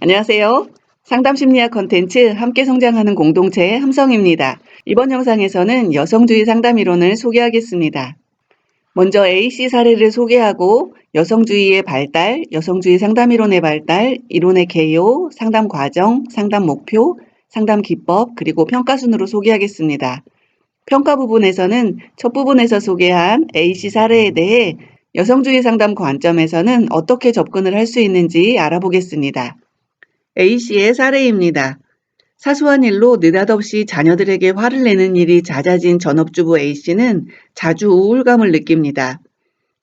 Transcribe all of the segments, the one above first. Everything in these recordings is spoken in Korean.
안녕하세요. 상담 심리학 컨텐츠 함께 성장하는 공동체 함성입니다. 이번 영상에서는 여성주의 상담 이론을 소개하겠습니다. 먼저 A씨 사례를 소개하고 여성주의의 발달, 여성주의 상담 이론의 발달, 이론의 개요, 상담 과정, 상담 목표, 상담 기법, 그리고 평가 순으로 소개하겠습니다. 평가 부분에서는 첫 부분에서 소개한 A씨 사례에 대해 여성주의 상담 관점에서는 어떻게 접근을 할 수 있는지 알아보겠습니다. A씨의 사례입니다. 사소한 일로 느닷없이 자녀들에게 화를 내는 일이 잦아진 전업주부 A씨는 자주 우울감을 느낍니다.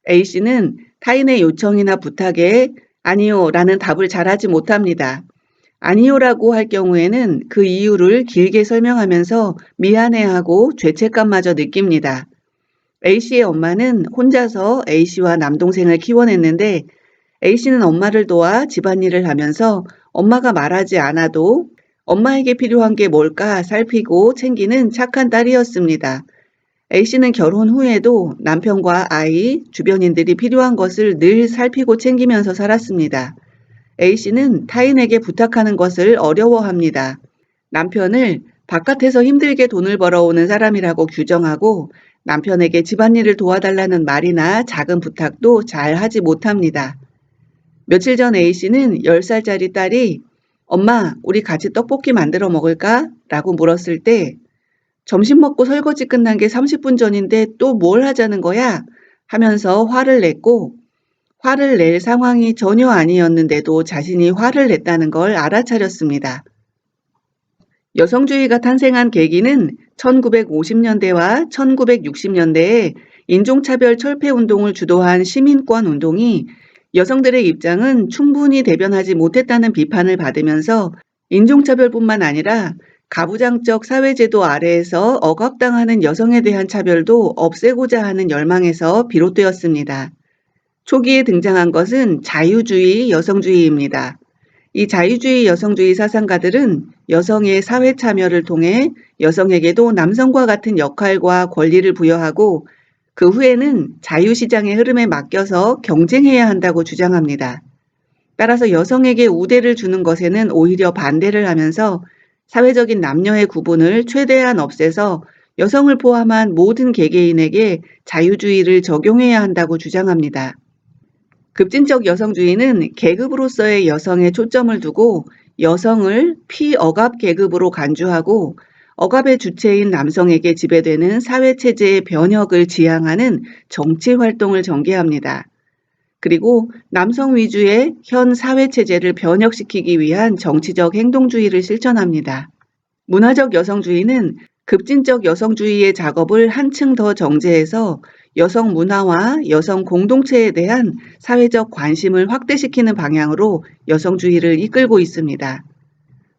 A씨는 타인의 요청이나 부탁에 아니요 라는 답을 잘하지 못합니다. 아니요 라고 할 경우에는 그 이유를 길게 설명하면서 미안해하고 죄책감마저 느낍니다. A씨의 엄마는 혼자서 A씨와 남동생을 키워냈는데 A씨는 엄마를 도와 집안일을 하면서 엄마가 말하지 않아도 엄마에게 필요한 게 뭘까 살피고 챙기는 착한 딸이었습니다. A씨는 결혼 후에도 남편과 아이, 주변인들이 필요한 것을 늘 살피고 챙기면서 살았습니다. A씨는 타인에게 부탁하는 것을 어려워합니다. 남편을 바깥에서 힘들게 돈을 벌어오는 사람이라고 규정하고 남편에게 집안일을 도와달라는 말이나 작은 부탁도 잘 하지 못합니다. 며칠 전 A씨는 10살짜리 딸이 엄마, 우리 같이 떡볶이 만들어 먹을까? 라고 물었을 때 점심 먹고 설거지 끝난 게 30분 전인데 또 뭘 하자는 거야? 하면서 화를 냈고 화를 낼 상황이 전혀 아니었는데도 자신이 화를 냈다는 걸 알아차렸습니다. 여성주의가 탄생한 계기는 1950년대와 1960년대에 인종차별 철폐 운동을 주도한 시민권 운동이 여성들의 입장은 충분히 대변하지 못했다는 비판을 받으면서 인종차별뿐만 아니라 가부장적 사회제도 아래에서 억압당하는 여성에 대한 차별도 없애고자 하는 열망에서 비롯되었습니다. 초기에 등장한 것은 자유주의 여성주의입니다. 이 자유주의 여성주의 사상가들은 여성의 사회 참여를 통해 여성에게도 남성과 같은 역할과 권리를 부여하고 그 후에는 자유시장의 흐름에 맡겨서 경쟁해야 한다고 주장합니다. 따라서 여성에게 우대를 주는 것에는 오히려 반대를 하면서 사회적인 남녀의 구분을 최대한 없애서 여성을 포함한 모든 개개인에게 자유주의를 적용해야 한다고 주장합니다. 급진적 여성주의는 계급으로서의 여성에 초점을 두고 여성을 피억압 계급으로 간주하고 억압의 주체인 남성에게 지배되는 사회체제의 변혁을 지향하는 정치 활동을 전개합니다. 그리고 남성 위주의 현 사회체제를 변혁시키기 위한 정치적 행동주의를 실천합니다. 문화적 여성주의는 급진적 여성주의의 작업을 한층 더 정제해서 여성 문화와 여성 공동체에 대한 사회적 관심을 확대시키는 방향으로 여성주의를 이끌고 있습니다.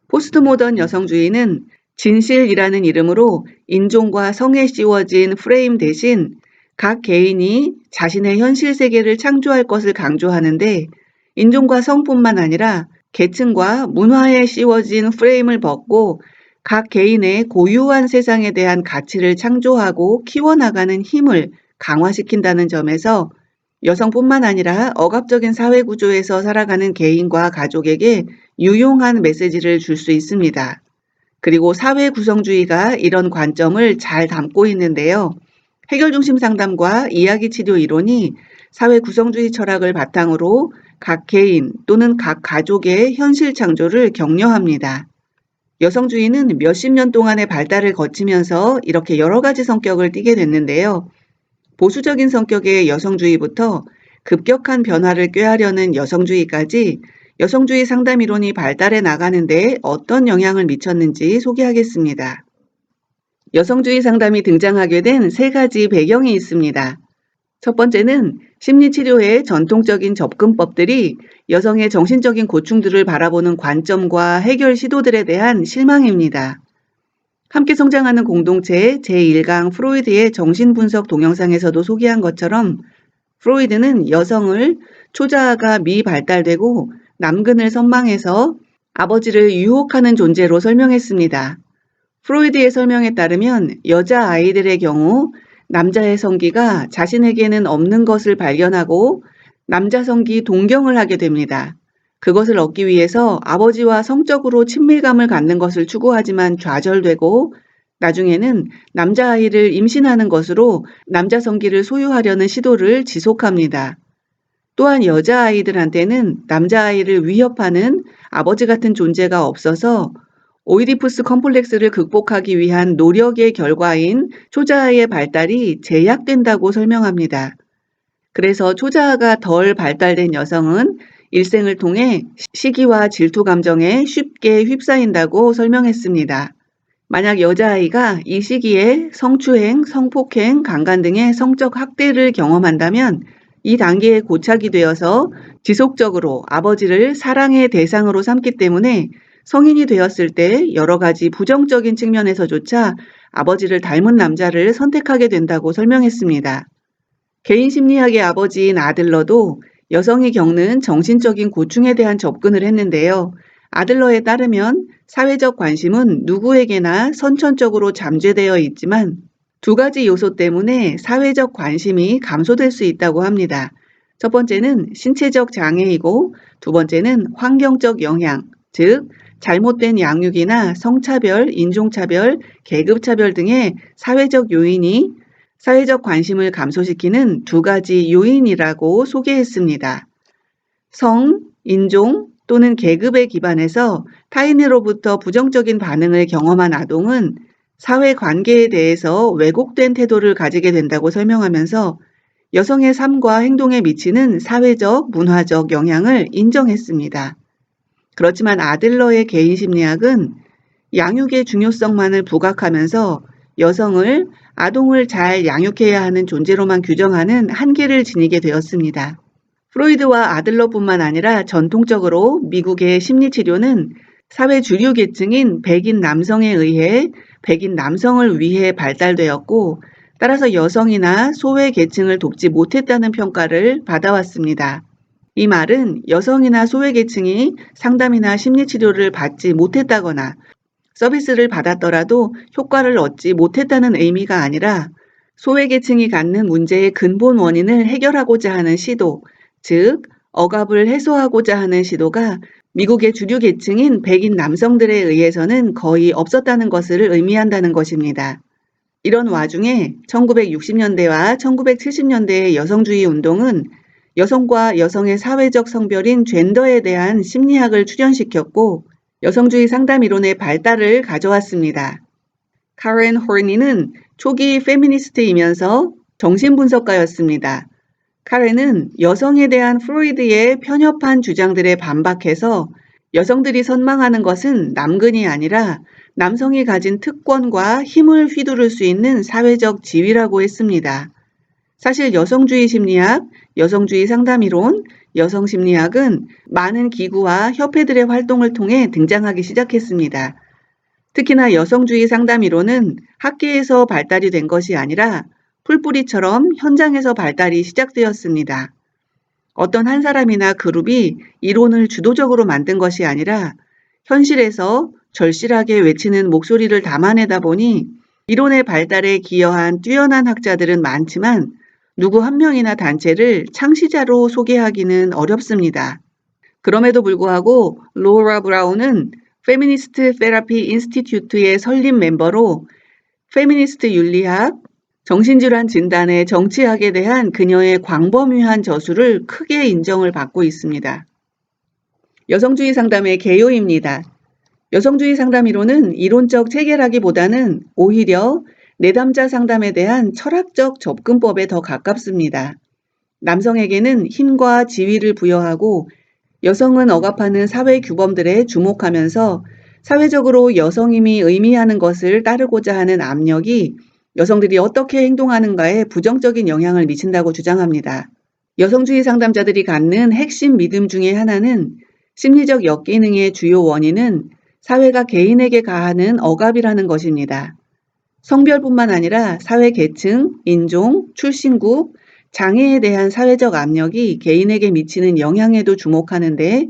포스트 모던 여성주의는 진실이라는 이름으로 인종과 성에 씌워진 프레임 대신 각 개인이 자신의 현실 세계를 창조할 것을 강조하는데 인종과 성뿐만 아니라 계층과 문화에 씌워진 프레임을 벗고 각 개인의 고유한 세상에 대한 가치를 창조하고 키워나가는 힘을 강화시킨다는 점에서 여성뿐만 아니라 억압적인 사회 구조에서 살아가는 개인과 가족에게 유용한 메시지를 줄 수 있습니다. 그리고 사회 구성주의가 이런 관점을 잘 담고 있는데요. 해결 중심 상담과 이야기 치료 이론이 사회 구성주의 철학을 바탕으로 각 개인 또는 각 가족의 현실 창조를 격려합니다. 여성주의는 몇십 년 동안의 발달을 거치면서 이렇게 여러 가지 성격을 띠게 됐는데요. 보수적인 성격의 여성주의부터 급격한 변화를 꾀하려는 여성주의까지 여성주의 상담 이론이 발달해 나가는데 어떤 영향을 미쳤는지 소개하겠습니다. 여성주의 상담이 등장하게 된 세 가지 배경이 있습니다. 첫 번째는 심리치료의 전통적인 접근법들이 여성의 정신적인 고충들을 바라보는 관점과 해결 시도들에 대한 실망입니다. 함께 성장하는 공동체 제1강 프로이드의 정신분석 동영상에서도 소개한 것처럼 프로이드는 여성을 초자아가 미발달되고 남근을 선망해서 아버지를 유혹하는 존재로 설명했습니다. 프로이드의 설명에 따르면 여자 아이들의 경우 남자의 성기가 자신에게는 없는 것을 발견하고 남자 성기 동경을 하게 됩니다. 그것을 얻기 위해서 아버지와 성적으로 친밀감을 갖는 것을 추구하지만 좌절되고 나중에는 남자아이를 임신하는 것으로 남자 성기를 소유하려는 시도를 지속합니다. 또한 여자아이들한테는 남자아이를 위협하는 아버지 같은 존재가 없어서 오이디푸스 컴플렉스를 극복하기 위한 노력의 결과인 초자아의 발달이 제약된다고 설명합니다. 그래서 초자아가 덜 발달된 여성은 일생을 통해 시기와 질투 감정에 쉽게 휩싸인다고 설명했습니다. 만약 여자아이가 이 시기에 성추행, 성폭행, 강간 등의 성적 학대를 경험한다면 이 단계에 고착이 되어서 지속적으로 아버지를 사랑의 대상으로 삼기 때문에 성인이 되었을 때 여러 가지 부정적인 측면에서조차 아버지를 닮은 남자를 선택하게 된다고 설명했습니다. 개인 심리학의 아버지인 아들러도 여성이 겪는 정신적인 고충에 대한 접근을 했는데요. 아들러에 따르면 사회적 관심은 누구에게나 선천적으로 잠재되어 있지만 두 가지 요소 때문에 사회적 관심이 감소될 수 있다고 합니다. 첫 번째는 신체적 장애이고 두 번째는 환경적 영향, 즉 잘못된 양육이나 성차별, 인종차별, 계급차별 등의 사회적 요인이 사회적 관심을 감소시키는 두 가지 요인이라고 소개했습니다. 성, 인종 또는 계급에 기반해서 타인으로부터 부정적인 반응을 경험한 아동은 사회 관계에 대해서 왜곡된 태도를 가지게 된다고 설명하면서 여성의 삶과 행동에 미치는 사회적, 문화적 영향을 인정했습니다. 그렇지만 아들러의 개인 심리학은 양육의 중요성만을 부각하면서 여성을 아동을 잘 양육해야 하는 존재로만 규정하는 한계를 지니게 되었습니다. 프로이드와 아들러뿐만 아니라 전통적으로 미국의 심리치료는 사회 주류 계층인 백인 남성에 의해 백인 남성을 위해 발달되었고 따라서 여성이나 소외 계층을 돕지 못했다는 평가를 받아왔습니다. 이 말은 여성이나 소외 계층이 상담이나 심리치료를 받지 못했다거나 서비스를 받았더라도 효과를 얻지 못했다는 의미가 아니라 소외 계층이 갖는 문제의 근본 원인을 해결하고자 하는 시도, 즉 억압을 해소하고자 하는 시도가 미국의 주류 계층인 백인 남성들에 의해서는 거의 없었다는 것을 의미한다는 것입니다. 이런 와중에 1960년대와 1970년대의 여성주의 운동은 여성과 여성의 사회적 성별인 젠더에 대한 심리학을 출현시켰고 여성주의 상담 이론의 발달을 가져왔습니다. 카렌 호르니는 초기 페미니스트이면서 정신분석가였습니다. 카렌은 여성에 대한 프로이드의 편협한 주장들에 반박해서 여성들이 선망하는 것은 남근이 아니라 남성이 가진 특권과 힘을 휘두를 수 있는 사회적 지위라고 했습니다. 사실 여성주의 심리학, 여성주의 상담이론, 여성 심리학은 많은 기구와 협회들의 활동을 통해 등장하기 시작했습니다. 특히나 여성주의 상담이론은 학계에서 발달이 된 것이 아니라 풀뿌리처럼 현장에서 발달이 시작되었습니다. 어떤 한 사람이나 그룹이 이론을 주도적으로 만든 것이 아니라 현실에서 절실하게 외치는 목소리를 담아내다 보니 이론의 발달에 기여한 뛰어난 학자들은 많지만 누구 한 명이나 단체를 창시자로 소개하기는 어렵습니다. 그럼에도 불구하고 로라 브라운은 페미니스트 테라피 인스티튜트의 설립 멤버로 페미니스트 윤리학, 정신질환 진단의 정치학에 대한 그녀의 광범위한 저술을 크게 인정을 받고 있습니다. 여성주의 상담의 개요입니다. 여성주의 상담 이론은 이론적 체계라기보다는 오히려 내담자 상담에 대한 철학적 접근법에 더 가깝습니다. 남성에게는 힘과 지위를 부여하고 여성은 억압하는 사회 규범들에 주목하면서 사회적으로 여성임이 의미하는 것을 따르고자 하는 압력이 여성들이 어떻게 행동하는가에 부정적인 영향을 미친다고 주장합니다. 여성주의 상담자들이 갖는 핵심 믿음 중의 하나는 심리적 역기능의 주요 원인은 사회가 개인에게 가하는 억압이라는 것입니다. 성별뿐만 아니라 사회 계층, 인종, 출신국, 장애에 대한 사회적 압력이 개인에게 미치는 영향에도 주목하는데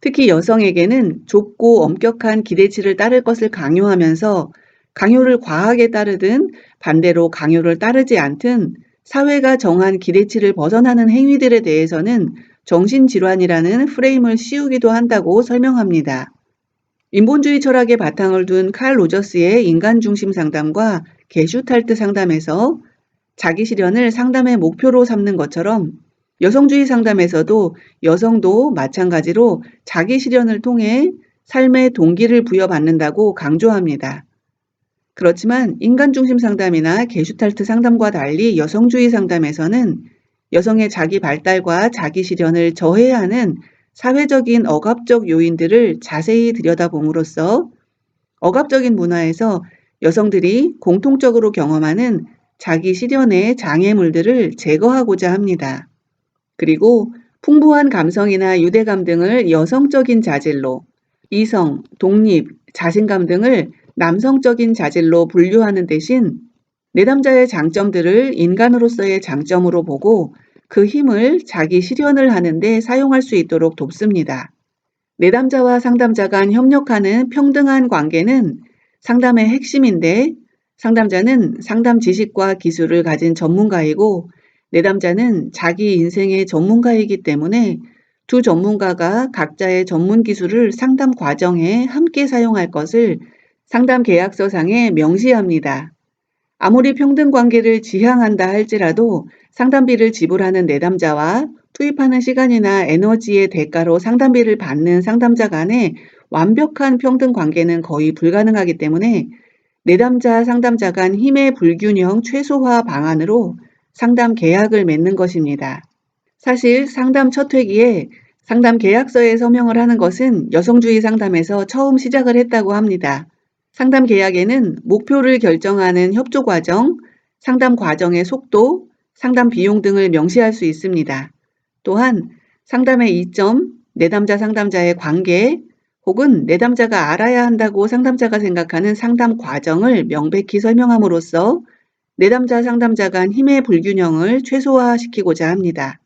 특히 여성에게는 좁고 엄격한 기대치를 따를 것을 강요하면서 강요를 과하게 따르든 반대로 강요를 따르지 않든 사회가 정한 기대치를 벗어나는 행위들에 대해서는 정신질환이라는 프레임을 씌우기도 한다고 설명합니다. 인본주의 철학의 바탕을 둔 칼 로저스의 인간 중심 상담과 게슈탈트 상담에서 자기 실현을 상담의 목표로 삼는 것처럼 여성주의 상담에서도 여성도 마찬가지로 자기 실현을 통해 삶의 동기를 부여받는다고 강조합니다. 그렇지만 인간 중심 상담이나 게슈탈트 상담과 달리 여성주의 상담에서는 여성의 자기 발달과 자기 실현을 저해하는 사회적인 억압적 요인들을 자세히 들여다봄으로써 억압적인 문화에서 여성들이 공통적으로 경험하는 자기 실현의 장애물들을 제거하고자 합니다. 그리고 풍부한 감성이나 유대감 등을 여성적인 자질로, 이성, 독립, 자신감 등을 남성적인 자질로 분류하는 대신 내담자의 장점들을 인간으로서의 장점으로 보고 그 힘을 자기 실현을 하는데 사용할 수 있도록 돕습니다. 내담자와 상담자 간 협력하는 평등한 관계는 상담의 핵심인데 상담자는 상담 지식과 기술을 가진 전문가이고 내담자는 자기 인생의 전문가이기 때문에 두 전문가가 각자의 전문 기술을 상담 과정에 함께 사용할 것을 상담 계약서상에 명시합니다. 아무리 평등 관계를 지향한다 할지라도 상담비를 지불하는 내담자와 투입하는 시간이나 에너지의 대가로 상담비를 받는 상담자 간의 완벽한 평등 관계는 거의 불가능하기 때문에 내담자 상담자 간 힘의 불균형 최소화 방안으로 상담 계약을 맺는 것입니다. 사실 상담 첫 회기에 상담 계약서에 서명을 하는 것은 여성주의 상담에서 처음 시작을 했다고 합니다. 상담 계약에는 목표를 결정하는 협조 과정, 상담 과정의 속도, 상담 비용 등을 명시할 수 있습니다. 또한 상담의 이점, 내담자 상담자의 관계, 혹은 내담자가 알아야 한다고 상담자가 생각하는 상담 과정을 명백히 설명함으로써 내담자 상담자 간 힘의 불균형을 최소화시키고자 합니다.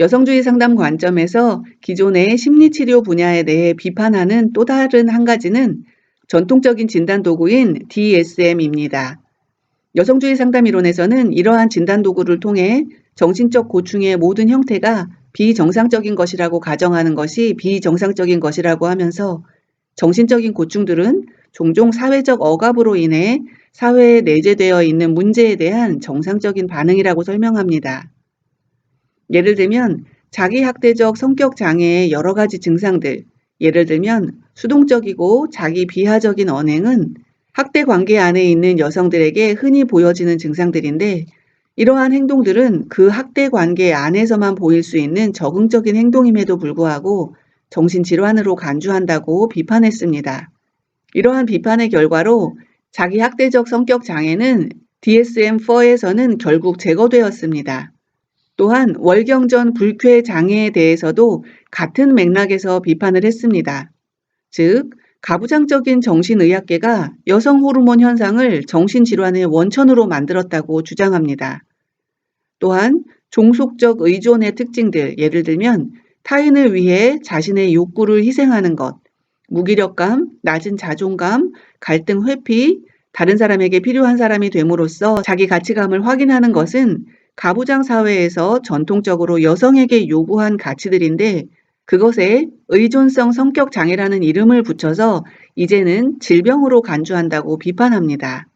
여성주의 상담 관점에서 기존의 심리치료 분야에 대해 비판하는 또 다른 한 가지는 전통적인 진단 도구인 DSM입니다. 여성주의 상담 이론에서는 이러한 진단 도구를 통해 정신적 고충의 모든 형태가 비정상적인 것이라고 가정하는 것이 비정상적인 것이라고 하면서 정신적인 고충들은 종종 사회적 억압으로 인해 사회에 내재되어 있는 문제에 대한 정상적인 반응이라고 설명합니다. 예를 들면 자기 학대적 성격 장애의 여러 가지 증상들, 예를 들면 수동적이고 자기 비하적인 언행은 학대 관계 안에 있는 여성들에게 흔히 보여지는 증상들인데 이러한 행동들은 그 학대 관계 안에서만 보일 수 있는 적응적인 행동임에도 불구하고 정신질환으로 간주한다고 비판했습니다. 이러한 비판의 결과로 자기 학대적 성격 장애는 DSM-4에서는 결국 제거되었습니다. 또한 월경전 불쾌 장애에 대해서도 같은 맥락에서 비판을 했습니다. 즉, 가부장적인 정신의학계가 여성 호르몬 현상을 정신질환의 원천으로 만들었다고 주장합니다. 또한 종속적 의존의 특징들, 예를 들면 타인을 위해 자신의 욕구를 희생하는 것, 무기력감, 낮은 자존감, 갈등 회피, 다른 사람에게 필요한 사람이 됨으로써 자기 가치감을 확인하는 것은 가부장 사회에서 전통적으로 여성에게 요구한 가치들인데 그것에 의존성 성격 장애라는 이름을 붙여서 이제는 질병으로 간주한다고 비판합니다.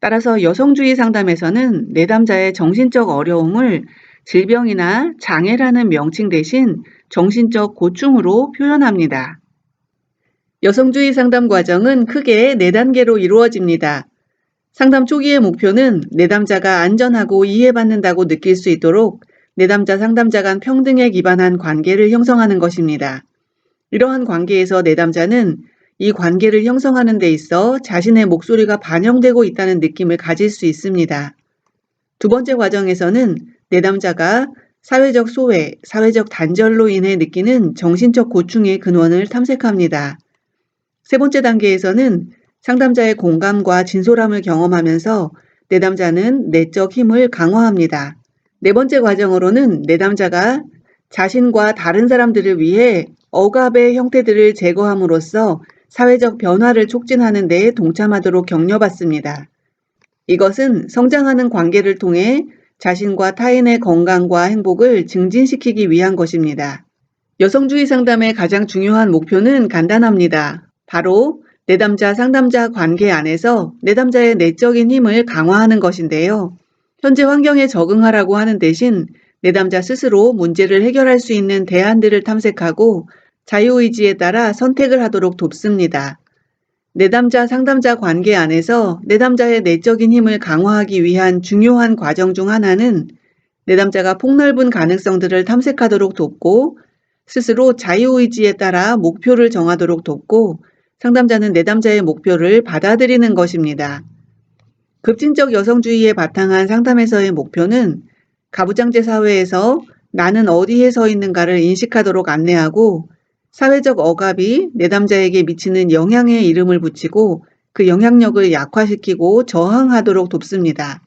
따라서 여성주의 상담에서는 내담자의 정신적 어려움을 질병이나 장애라는 명칭 대신 정신적 고충으로 표현합니다. 여성주의 상담 과정은 크게 네 단계로 이루어집니다. 상담 초기의 목표는 내담자가 안전하고 이해받는다고 느낄 수 있도록 내담자 상담자 간 평등에 기반한 관계를 형성하는 것입니다. 이러한 관계에서 내담자는 이 관계를 형성하는 데 있어 자신의 목소리가 반영되고 있다는 느낌을 가질 수 있습니다. 두 번째 과정에서는 내담자가 사회적 소외, 사회적 단절로 인해 느끼는 정신적 고충의 근원을 탐색합니다. 세 번째 단계에서는 상담자의 공감과 진솔함을 경험하면서 내담자는 내적 힘을 강화합니다. 네 번째 과정으로는 내담자가 자신과 다른 사람들을 위해 억압의 형태들을 제거함으로써 사회적 변화를 촉진하는 데 동참하도록 격려받습니다. 이것은 성장하는 관계를 통해 자신과 타인의 건강과 행복을 증진시키기 위한 것입니다. 여성주의 상담의 가장 중요한 목표는 간단합니다. 바로 내담자 상담자 관계 안에서 내담자의 내적인 힘을 강화하는 것인데요. 현재 환경에 적응하라고 하는 대신 내담자 스스로 문제를 해결할 수 있는 대안들을 탐색하고 자유의지에 따라 선택을 하도록 돕습니다. 내담자 상담자 관계 안에서 내담자의 내적인 힘을 강화하기 위한 중요한 과정 중 하나는 내담자가 폭넓은 가능성들을 탐색하도록 돕고 스스로 자유의지에 따라 목표를 정하도록 돕고 상담자는 내담자의 목표를 받아들이는 것입니다. 급진적 여성주의에 바탕한 상담에서의 목표는 가부장제 사회에서 나는 어디에 서 있는가를 인식하도록 안내하고 사회적 억압이 내담자에게 미치는 영향에 이름을 붙이고 그 영향력을 약화시키고 저항하도록 돕습니다.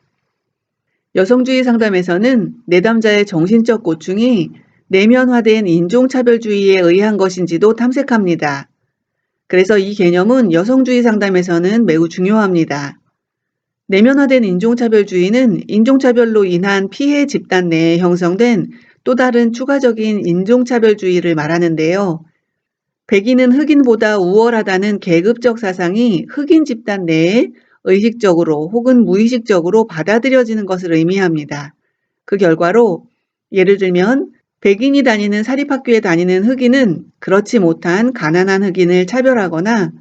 여성주의 상담에서는 내담자의 정신적 고충이 내면화된 인종차별주의에 의한 것인지도 탐색합니다. 그래서 이 개념은 여성주의 상담에서는 매우 중요합니다. 내면화된 인종차별주의는 인종차별로 인한 피해 집단 내에 형성된 또 다른 추가적인 인종차별주의를 말하는데요. 백인은 흑인보다 우월하다는 계급적 사상이 흑인 집단 내에 의식적으로 혹은 무의식적으로 받아들여지는 것을 의미합니다. 그 결과로 예를 들면 백인이 다니는 사립학교에 다니는 흑인은 그렇지 못한 가난한 흑인을 차별하거나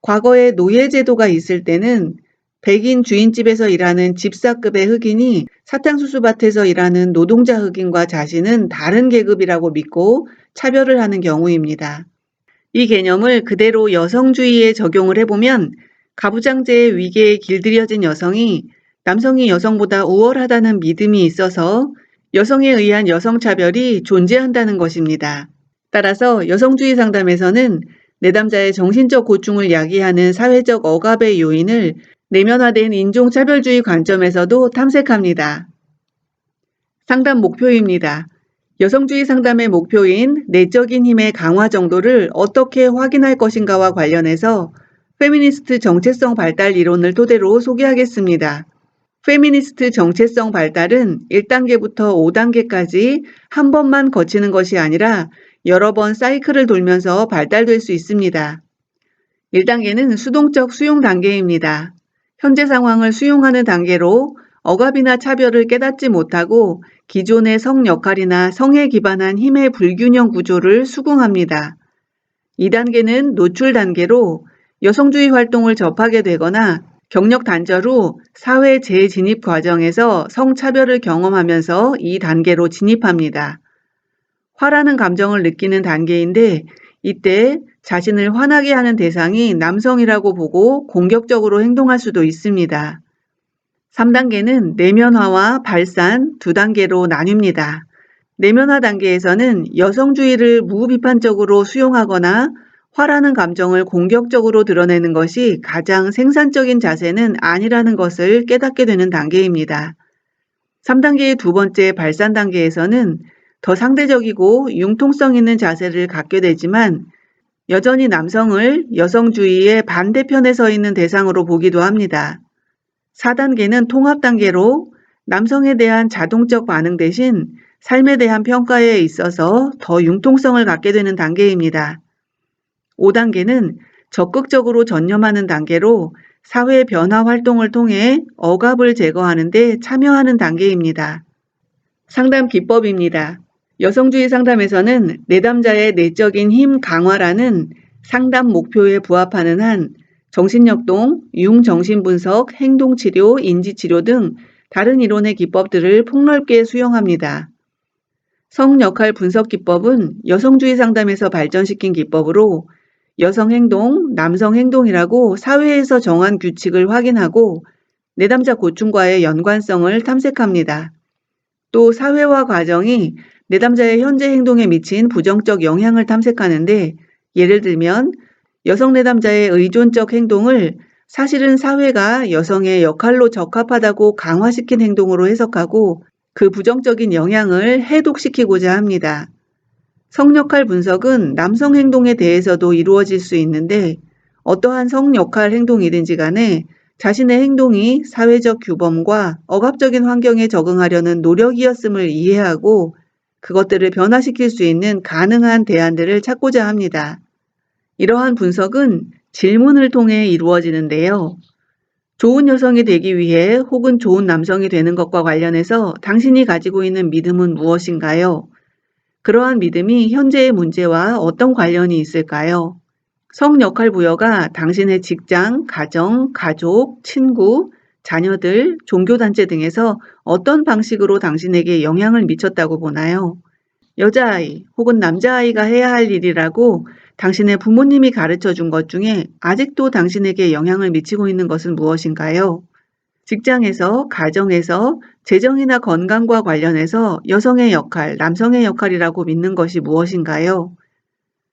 과거에 노예제도가 있을 때는 백인 주인집에서 일하는 집사급의 흑인이 사탕수수밭에서 일하는 노동자 흑인과 자신은 다른 계급이라고 믿고 차별을 하는 경우입니다. 이 개념을 그대로 여성주의에 적용을 해보면 가부장제의 위계에 길들여진 여성이 남성이 여성보다 우월하다는 믿음이 있어서 여성에 의한 여성차별이 존재한다는 것입니다. 따라서 여성주의 상담에서는 내담자의 정신적 고충을 야기하는 사회적 억압의 요인을 내면화된 인종차별주의 관점에서도 탐색합니다. 상담 목표입니다. 여성주의 상담의 목표인 내적인 힘의 강화 정도를 어떻게 확인할 것인가와 관련해서 페미니스트 정체성 발달 이론을 토대로 소개하겠습니다. 페미니스트 정체성 발달은 1단계부터 5단계까지 한 번만 거치는 것이 아니라 여러 번 사이클을 돌면서 발달될 수 있습니다. 1단계는 수동적 수용 단계입니다. 현재 상황을 수용하는 단계로 억압이나 차별을 깨닫지 못하고 기존의 성 역할이나 성에 기반한 힘의 불균형 구조를 수긍합니다. 2단계는 노출 단계로 여성주의 활동을 접하게 되거나 경력 단절 후 사회 재진입 과정에서 성차별을 경험하면서 이 단계로 진입합니다. 화라는 감정을 느끼는 단계인데 이때 자신을 화나게 하는 대상이 남성이라고 보고 공격적으로 행동할 수도 있습니다. 3단계는 내면화와 발산 두 단계로 나뉩니다. 내면화 단계에서는 여성주의를 무비판적으로 수용하거나 화라는 감정을 공격적으로 드러내는 것이 가장 생산적인 자세는 아니라는 것을 깨닫게 되는 단계입니다. 3단계의 두 번째 발산 단계에서는 더 상대적이고 융통성 있는 자세를 갖게 되지만 여전히 남성을 여성주의의 반대편에 서 있는 대상으로 보기도 합니다. 4단계는 통합 단계로 남성에 대한 자동적 반응 대신 삶에 대한 평가에 있어서 더 융통성을 갖게 되는 단계입니다. 5단계는 적극적으로 전념하는 단계로 사회 변화 활동을 통해 억압을 제거하는 데 참여하는 단계입니다. 상담 기법입니다. 여성주의 상담에서는 내담자의 내적인 힘 강화라는 상담 목표에 부합하는 한 정신역동, 융정신분석, 행동치료, 인지치료 등 다른 이론의 기법들을 폭넓게 수용합니다. 성역할 분석 기법은 여성주의 상담에서 발전시킨 기법으로 여성 행동, 남성 행동이라고 사회에서 정한 규칙을 확인하고 내담자 고충과의 연관성을 탐색합니다. 또 사회화 과정이 내담자의 현재 행동에 미친 부정적 영향을 탐색하는데 예를 들면 여성 내담자의 의존적 행동을 사실은 사회가 여성의 역할로 적합하다고 강화시킨 행동으로 해석하고 그 부정적인 영향을 해독시키고자 합니다. 성역할 분석은 남성 행동에 대해서도 이루어질 수 있는데 어떠한 성역할 행동이든지 간에 자신의 행동이 사회적 규범과 억압적인 환경에 적응하려는 노력이었음을 이해하고 그것들을 변화시킬 수 있는 가능한 대안들을 찾고자 합니다. 이러한 분석은 질문을 통해 이루어지는데요. 좋은 여성이 되기 위해 혹은 좋은 남성이 되는 것과 관련해서 당신이 가지고 있는 믿음은 무엇인가요? 그러한 믿음이 현재의 문제와 어떤 관련이 있을까요? 성 역할 부여가 당신의 직장, 가정, 가족, 친구, 자녀들, 종교단체 등에서 어떤 방식으로 당신에게 영향을 미쳤다고 보나요? 여자아이 혹은 남자아이가 해야 할 일이라고 당신의 부모님이 가르쳐 준 것 중에 아직도 당신에게 영향을 미치고 있는 것은 무엇인가요? 직장에서, 가정에서, 재정이나 건강과 관련해서 여성의 역할, 남성의 역할이라고 믿는 것이 무엇인가요?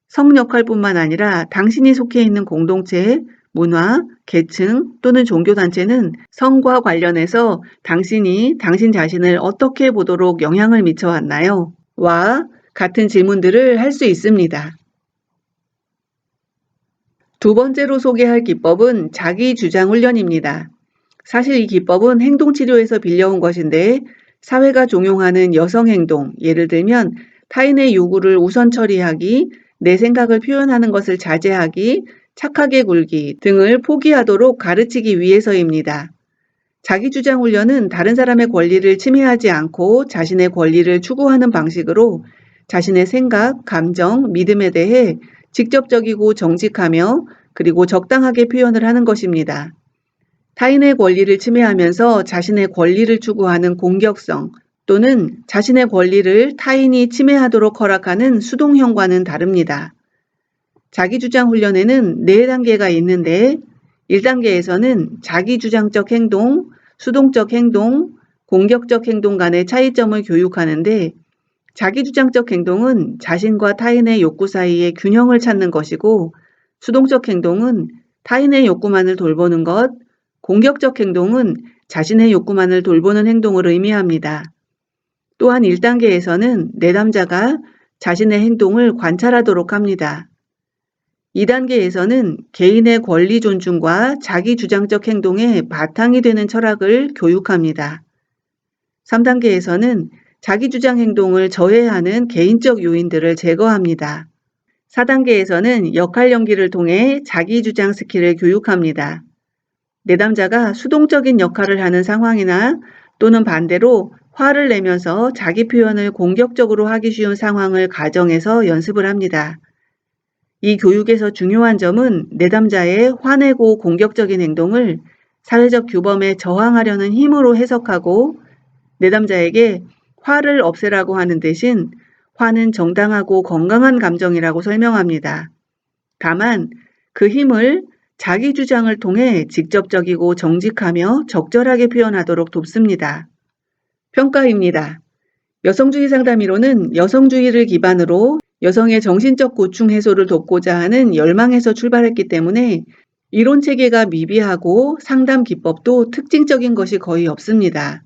성 역할뿐만 아니라 당신이 속해 있는 공동체, 문화, 계층 또는 종교단체는 성과 관련해서 당신이 당신 자신을 어떻게 보도록 영향을 미쳐왔나요? 와 같은 질문들을 할 수 있습니다. 두 번째로 소개할 기법은 자기 주장 훈련입니다. 사실 이 기법은 행동치료에서 빌려온 것인데 사회가 종용하는 여성 행동, 예를 들면 타인의 요구를 우선 처리하기, 내 생각을 표현하는 것을 자제하기, 착하게 굴기 등을 포기하도록 가르치기 위해서입니다. 자기주장 훈련은 다른 사람의 권리를 침해하지 않고 자신의 권리를 추구하는 방식으로 자신의 생각, 감정, 믿음에 대해 직접적이고 정직하며 그리고 적당하게 표현을 하는 것입니다. 타인의 권리를 침해하면서 자신의 권리를 추구하는 공격성 또는 자신의 권리를 타인이 침해하도록 허락하는 수동형과는 다릅니다. 자기주장 훈련에는 네 단계가 있는데 1단계에서는 자기주장적 행동, 수동적 행동, 공격적 행동 간의 차이점을 교육하는데 자기주장적 행동은 자신과 타인의 욕구 사이의 균형을 찾는 것이고 수동적 행동은 타인의 욕구만을 돌보는 것, 공격적 행동은 자신의 욕구만을 돌보는 행동을 의미합니다. 또한 1단계에서는 내담자가 자신의 행동을 관찰하도록 합니다. 2단계에서는 개인의 권리 존중과 자기 주장적 행동의 바탕이 되는 철학을 교육합니다. 3단계에서는 자기 주장 행동을 저해하는 개인적 요인들을 제거합니다. 4단계에서는 역할 연기를 통해 자기 주장 스킬을 교육합니다. 내담자가 수동적인 역할을 하는 상황이나 또는 반대로 화를 내면서 자기 표현을 공격적으로 하기 쉬운 상황을 가정해서 연습을 합니다. 이 교육에서 중요한 점은 내담자의 화내고 공격적인 행동을 사회적 규범에 저항하려는 힘으로 해석하고 내담자에게 화를 없애라고 하는 대신 화는 정당하고 건강한 감정이라고 설명합니다. 다만 그 힘을 자기 주장을 통해 직접적이고 정직하며 적절하게 표현하도록 돕습니다. 평가입니다. 여성주의 상담이론은 여성주의를 기반으로 여성의 정신적 고충 해소를 돕고자 하는 열망에서 출발했기 때문에 이론 체계가 미비하고 상담 기법도 특징적인 것이 거의 없습니다.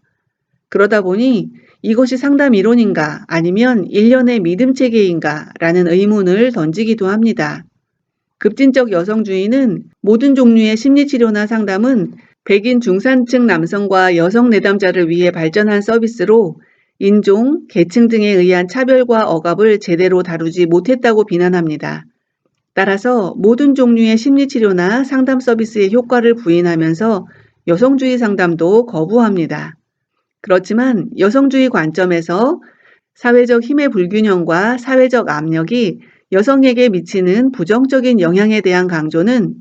그러다 보니 이것이 상담 이론인가 아니면 일련의 믿음 체계인가 라는 의문을 던지기도 합니다. 급진적 여성주의는 모든 종류의 심리치료나 상담은 백인 중산층 남성과 여성 내담자를 위해 발전한 서비스로 인종, 계층 등에 의한 차별과 억압을 제대로 다루지 못했다고 비난합니다. 따라서 모든 종류의 심리치료나 상담 서비스의 효과를 부인하면서 여성주의 상담도 거부합니다. 그렇지만 여성주의 관점에서 사회적 힘의 불균형과 사회적 압력이 여성에게 미치는 부정적인 영향에 대한 강조는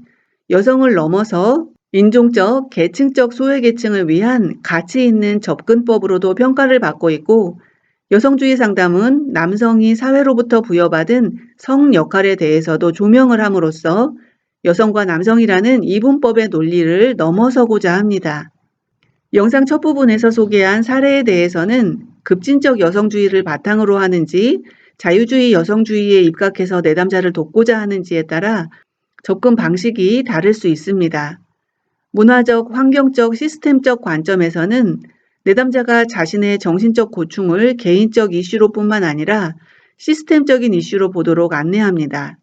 여성을 넘어서 인종적, 계층적 소외계층을 위한 가치 있는 접근법으로도 평가를 받고 있고 여성주의 상담은 남성이 사회로부터 부여받은 성 역할에 대해서도 조명을 함으로써 여성과 남성이라는 이분법의 논리를 넘어서고자 합니다. 영상 첫 부분에서 소개한 사례에 대해서는 급진적 여성주의를 바탕으로 하는지 자유주의 여성주의에 입각해서 내담자를 돕고자 하는지에 따라 접근 방식이 다를 수 있습니다. 문화적, 환경적, 시스템적 관점에서는 내담자가 자신의 정신적 고충을 개인적 이슈로 뿐만 아니라 시스템적인 이슈로 보도록 안내합니다.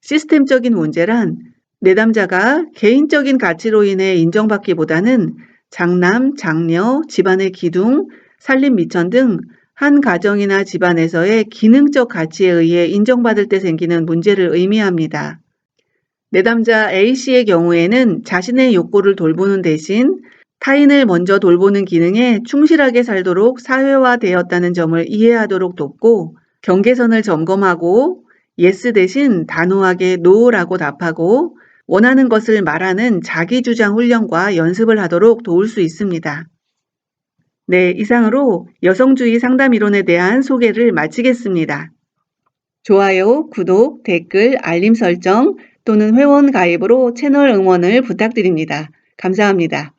시스템적인 문제란 내담자가 개인적인 가치로 인해 인정받기보다는 장남, 장녀, 집안의 기둥, 살림 미천 등 한 가정이나 집안에서의 기능적 가치에 의해 인정받을 때 생기는 문제를 의미합니다. 내담자 A씨의 경우에는 자신의 욕구를 돌보는 대신 타인을 먼저 돌보는 기능에 충실하게 살도록 사회화되었다는 점을 이해하도록 돕고 경계선을 점검하고 yes 대신 단호하게 no라고 답하고 원하는 것을 말하는 자기주장 훈련과 연습을 하도록 도울 수 있습니다. 네, 이상으로 여성주의 상담 이론에 대한 소개를 마치겠습니다. 좋아요, 구독, 댓글, 알림 설정 또는 회원 가입으로 채널 응원을 부탁드립니다. 감사합니다.